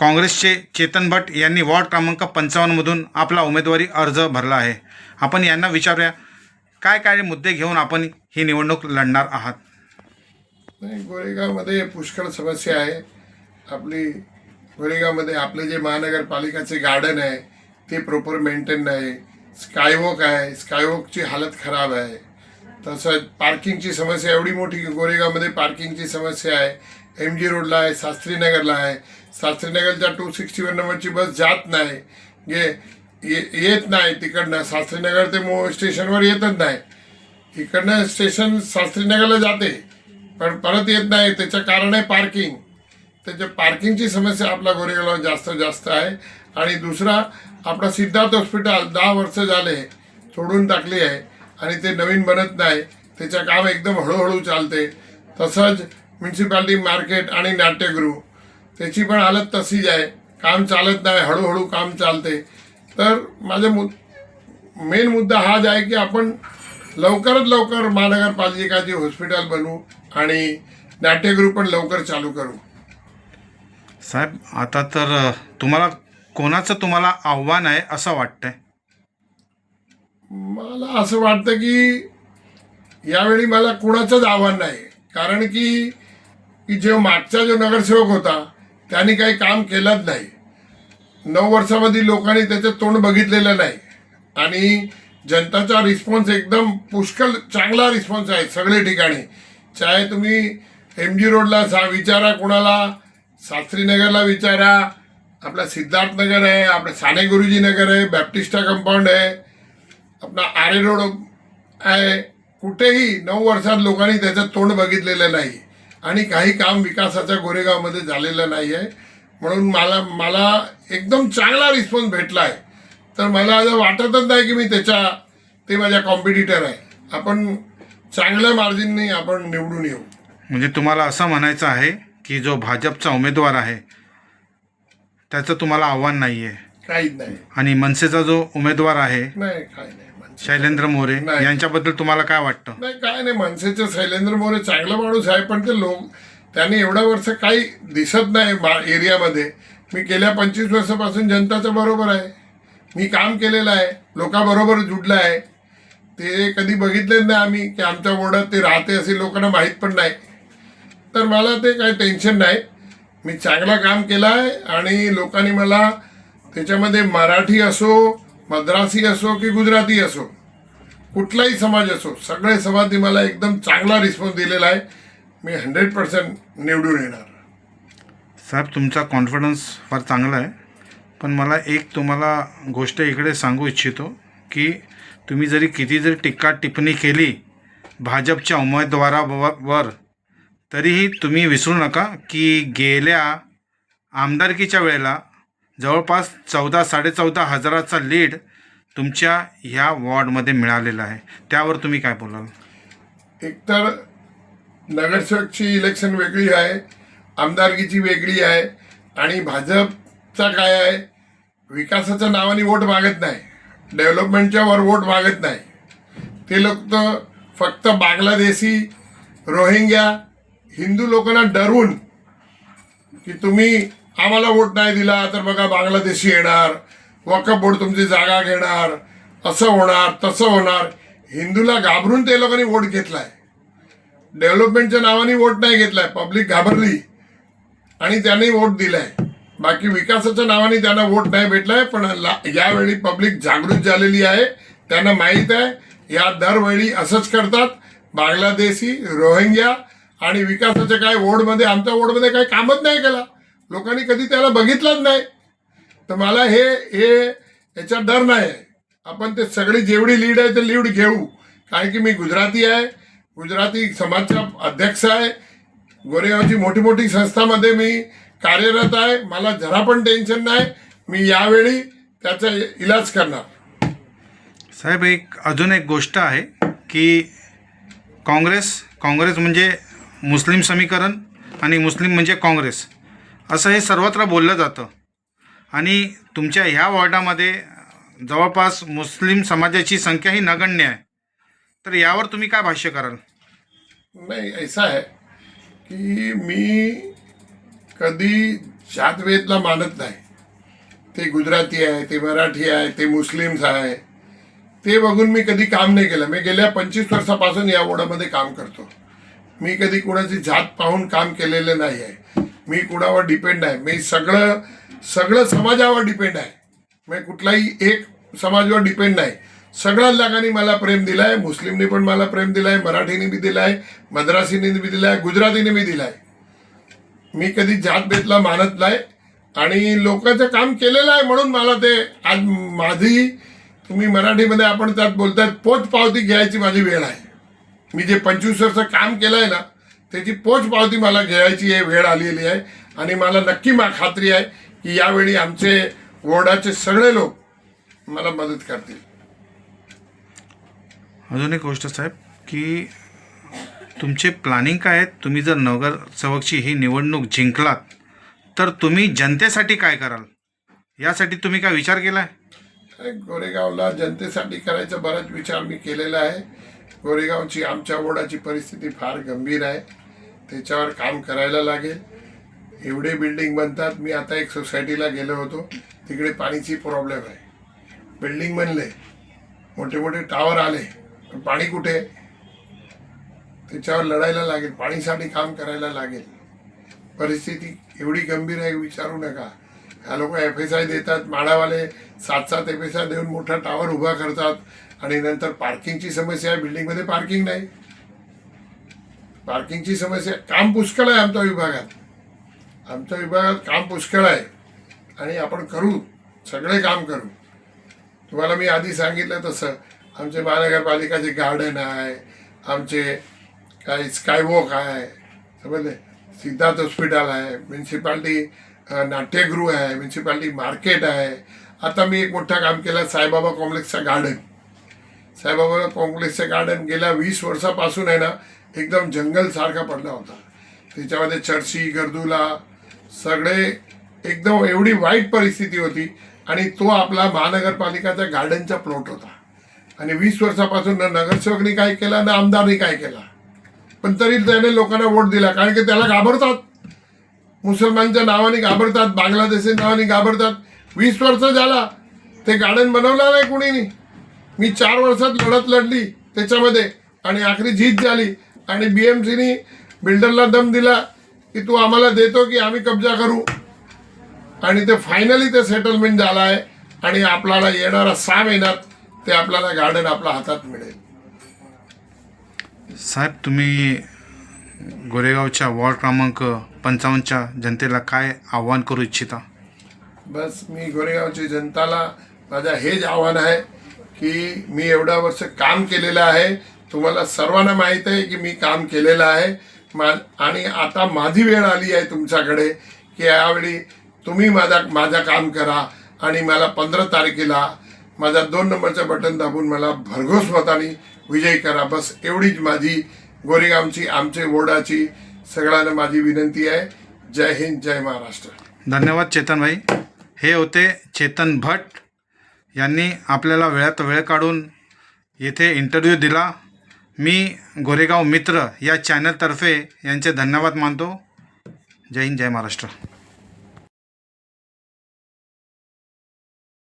काँग्रेसचे चेतन भट यांनी वॉर्ड क्रमांक पंचावन्नमधून आपला उमेदवारी अर्ज भरला आहे. आपण यांना विचारूया काय काय मुद्दे घेऊन आपण ही निवडणूक लढणार आहात? नाही गोरेगावमध्ये पुष्कळ समस्या आहे. आपली गोरेगावमध्ये आपले जे महानगरपालिकाचे गार्डन आहे ते प्रॉपर मेंटेन नाही. स्कायवॉक आहे स्कायवॉकची हालत खराब आहे. तसंच पार्किंगची समस्या एवढी मोठी की गोरेगावमध्ये पार्किंगची समस्या आहे. एम जी रोडला आहे शास्त्रीनगरला आहे. शास्त्रीनगरच्या टू सिक्स्टी वन नंबरची बस जात नाही. गे ये येत नाही तिकडनं. शास्त्रीनगर ते मो स्टेशनवर येतच नाही. इकडनं स्टेशन शास्त्रीनगरला जाते पण परत येत नाही. त्याचं कारण आहे पार्किंग. त्याच्या पार्किंगची समस्या आपल्या गोरेगावला जास्त जास्त आहे. आणि दुसरा आपला सिद्धार्थ हॉस्पिटल दहा वर्ष झाले सोडून टाकली आहे आणि ते नवीन बनत नाही. त्याचं काम एकदम हळूहळू चालते. तसंच म्युन्सिपाल्टी मार्केट आणि नाट्यगृह त्याची पण हालत तशीच आहे. काम चालत नाही हळूहळू काम चालते. तर माझा मु मेन मुद्दा हाच आहे की आपण लवकरात लवकर महानगरपालिकाचे हॉस्पिटल बनवू आणि नाट्यगृह पण लवकर चालू करू. साहेब आता तर तुम्हाला कोणाचं तुम्हाला आव्हान आहे असं वाटतंय? मला असं वाटतं की यावेळी मला कुणाचंच आव्हान नाही. कारण की की जे मागचा जो नगरसेवक होता त्यांनी काही काम केलंच नाही. नऊ वर्षामध्ये लोकांनी त्याचं तोंड बघितलेलं नाही. आणि जनताचा रिस्पॉन्स एकदम पुष्कळ चांगला रिस्पॉन्स आहे सगळे ठिकाणी. चाहे तुम्ही एम जी रोडला सा विचारा कुणाला शास्त्रीनगरला विचारा. आपला सिद्धार्थनगर आहे आपलं साने गुरुजी नगर आहे बॅप्टिस्टा कंपाऊंड आहे. आपला आरे रोड आहे. कुठेही नऊ वर्षात लोकांनी त्याचं तोंड बघितलेलं नाही. आणि काही काम विकासाच्या गोरेगावमध्ये झालेलं नाही आहे म्हणून मला मला एकदम चांगला रिस्पॉन्स भेटला आहे तर मला असं वाटतच नाही की मी त्याच्या ते माझ्या कॉम्पिटिटर आहे. आपण चांगल्या मार्जिनने आपण निवडून येऊ. म्हणजे तुम्हाला असं म्हणायचं आहे की जो भाजपचा उमेदवार आहे त्याचं तुम्हाला आव्हान नाही आहे काहीच नाही. आणि मनसेचा जो उमेदवार आहे नाही काय नाही. शैलेंद्र मोरे नाही. यांच्याबद्दल तुम्हाला काय वाटतं? नाही काय नाही मनसेचं शैलेंद्र मोरे चांगला माणूस आहे पण ते लोक त्यांनी एवढ्या वर्ष काही दिसत नाही बा- एरियामध्ये. मी गेल्या पंचवीस वर्षापासून जनताच्या बरोबर आहे. मी काम केलेलं आहे. लोकांबरोबर जुडलं आहे. ते कधी बघितलेच नाही आम्ही की आमच्या वॉर्डात ते राहते असे लोकांना माहीत पण नाही. तर मला ते काही टेन्शन नाही. मी चांगलं काम केलं आहे आणि लोकांनी मला त्याच्यामध्ये मराठी असो मद्रासी असो की गुजराती असो कुठलाही समाज असो सगळे समाजनी मला एकदम चांगला रिस्पॉन्स दिलेला आहे. मी हंड्रेड पर्सेंट निवडून येणार. साहेब तुमचा कॉन्फिडन्स फार चांगला आहे. पण मला एक तुम्हाला गोष्ट इकडे सांगू इच्छितो की तुम्ही जरी किती जरी टीका टिप्पणी केली भाजपच्या उमेदवारावर तरीही तुम्ही विसरू नका की गेल्या आमदारकीच्या वेळेला जवळपास चौदा साडेचौदा हजाराचा लीड तुमच्या ह्या वॉर्डमध्ये मिळालेला आहे. त्यावर तुम्ही काय बोलाल? एकतर नगरसेवकची इलेक्शन वेगळी आहे आमदारकीची वेगळी आहे आणि भाजपचा काय आहे विकासाच्या नावाने वोट मागत नाही डेव्हलपमेंटच्या वर वोट मागत नाही. ते लोक तर फक्त बांगलादेशी रोहिंग्या हिंदू लोकांना डरवून की तुम्ही आम्हाला वोट नाही दिला तर बघा बांगलादेशी येणार वकफ बोर्ड तुमची जागा घेणार असं होणार तसं होणार. हिंदूला घाबरून ते लोकांनी वोट घेतलाय. डेव्हलपमेंटच्या नावाने वोट नाही घेतलाय पब्लिक घाबरली आणि त्यांनी वोट दिलाय. बाकी विकासाच्या नावाने त्यांना वोट नाही भेटलाय पण ला- यावेळी पब्लिक जागृत झालेली आहे त्यांना माहीत आहे. या दरवेळी असंच करतात. बांगलादेशी रोहिंग्या आणि विकासाच्या काय वोर्डमध्ये आमच्या वोर्डमध्ये काही कामच नाही केला. लोकांनी कधी त्याला बघितलंच नाही. तर मला हे हे याचा डर नाही. आहे आपण ते सगळी जेवढी लीड आहे ते लीड घेऊ. कारण की मी गुजराती आहे. गुजराती समाजचा अध्यक्ष आहे. गोरेगावची मोठी मोठी संस्थामध्ये मी कार्यरत आहे. मला जरा पण टेन्शन नाही. मी यावेळी त्याचा इलाज करणार. साहेब एक अजून एक गोष्ट आहे की काँग्रेस काँग्रेस म्हणजे मुस्लिम समीकरण आणि मुस्लिम म्हणजे काँग्रेस. असं हे सर्वत्र बोललं जातं. आणि तुमच्या ह्या वॉर्डामध्ये जवळपास मुस्लिम समाजाची संख्या ही नगण्य आहे. तर यावर तुम्ही काय भाष्य कराल? नाही ऐसा आहे की मी कधी जातवेदला मानत नाही. ते गुजराती आहे ते मराठी आहे ते मुस्लिम्स आहे. ते बघून मी कधी काम नाही केलं. मी गेल्या पंचवीस वर्षापासून या वॉर्डामध्ये काम करतो. मी कधी कोणाची जात पाहून काम केलेलं नाही आहे. मी कुणावर डिपेंड आहे? मी सगळं सगळं समाजावर डिपेंड आहे. मी कुठलाही एक समाजावर डिपेंड नाही. सगळ्या लोकांनी मला प्रेम दिलाय मुस्लिमनी पण मला प्रेम दिलाय मराठीने बी दिलाय मद्रासीने बी दिलाय गुजरातीने बी दिलाय. मी कधी जात भेदला मानत नाही आणि लोकांचं काम केलेलं आहे म्हणून मला ते आज माझी तुम्ही मराठीमध्ये आपण त्यात बोलतात पोच पावती घ्यायची माझी वेळ आहे. मी जे पंचवीस वर्ष काम केलं आहे ना त्याची पोच पावती मला घ्यायची आहे वेळ आलेली आहे. आणि मला नक्की मा खात्री आहे की यावेळी आमचे वॉर्डाचे सगळे लोक मला मदत करतील. अजून एक गोष्ट साहेब की तुमचे प्लॅनिंग काय आहेत? तुम्ही जर नगरसेवकची ही निवडणूक जिंकलात तर तुम्ही जनतेसाठी काय कराल? यासाठी तुम्ही काय विचार केला आहे गोरेगावला जनतेसाठी करायचा बराच विचार मी केलेला आहे. गोरेगावची आमच्या वोडाची परिस्थिती फार गंभीर आहे. त्याच्यावर काम करायला लागेल. एवढे बिल्डिंग बनतात. मी आता एक सोसायटीला गेलो होतो. तिकडे पाणीची प्रॉब्लेम आहे. बिल्डिंग बनले. मोठे मोठे टावर आले. पण पाणी कुठे? त्याच्यावर लढायला लागेल. पाणीसाठी काम करायला लागेल. परिस्थिती एवढी गंभीर आहे विचारू नका. ह्या लोक एफ एस आय देतात. माडावाले सात सात एफ एस आय देऊन मोठा टावर उभा करतात. आणि नंतर पार्किंगची समस्या आहे. बिल्डिंगमध्ये पार्किंग नाही. पार्किंगची समस्या काम पुष्कळ आहे आमच्या विभागात. आमच्या विभागात काम पुष्कळ आहे. आणि आपण करू. सगळे काम करू. तुम्हाला मी आधी सांगितलं तसं. आमचे महानगरपालिकाचे गार्डन आहे. आमचे काय स्कायवॉक आहे. समजले? सिद्धार्थ हॉस्पिटल आहे. म्युन्सिपाल्टी नाट्यगृह आहे. म्युन्सिपाल्टी मार्केट आहे. आता मी एक मोठं काम केलं साईबाबा कॉम्प्लेक्सचं गार्डन साईबाबा कॉम्प्लेक्सचं गार्डन गेल्या वीस वर्षापासून आहे ना एकदम जंगलसारखा पडला होता. त्याच्यामध्ये चर्ची गर्दुला सगळे एकदम एवढी वाईट परिस्थिती होती आणि तो आपला महानगरपालिकाचा गार्डनचा प्लॉट होता. आणि वीस वर्षापासून ना नगरसेवकनी काय केला ना आमदारनी काय केला. पण तरी त्याने लोकांना वोट दिला कारण की त्याला घाबरतात. मुसलमानच्या नावाने घाबरतात बांगलादेशी नावाने घाबरतात. वीस वर्ष झाला ते गार्डन बनवलं नाही कुणीनी. मी चार वर्षात लढत लढली त्याच्यामध्ये आणि आखरी जीत झाली. आणि बी एम सीनी बिल्डरला दम दिला की तू आम्हाला देतो की आम्ही कब्जा करू. आणि ते फायनली ते सेटलमेंट झालं आहे. आणि आपल्याला येणारा सहा महिन्यात ते आपल्याला गार्डन आपल्या हातात मिळेल. साहेब तुम्ही गोरेगावच्या वॉर्ड क्रमांक पंचावन्नच्या जनतेला काय आव्हान करू इच्छिता? बस मी गोरेगावची जनताला माझं हेच आव्हान आहे. की मी एवढ्या वर्ष काम केलेलं आहे. तुम्हाला सर्वांना माहीत आहे की मी काम केलेलं आहे. मा आणि आता माझी वेळ आली आहे तुमच्याकडे की यावेळी तुम्ही माझा माझं काम करा आणि मला पंधरा तारखेला माझा दोन नंबरचं बटन दाबून मला भरघोस मताने विजयी करा. बस एवढीच माझी गोरेगावची आमचे वोर्डाची सगळ्यांना माझी विनंती आहे. जय हिंद जय महाराष्ट्र. धन्यवाद चेतन भाई हे होते चेतन भट. यांनी आपल्याला वेळात वेळ काढून येथे इंटरव्ह्यू दिला. मी गोरेगाव मित्र या चॅनलतर्फे यांचे धन्यवाद मानतो. जय हिंद जय महाराष्ट्र.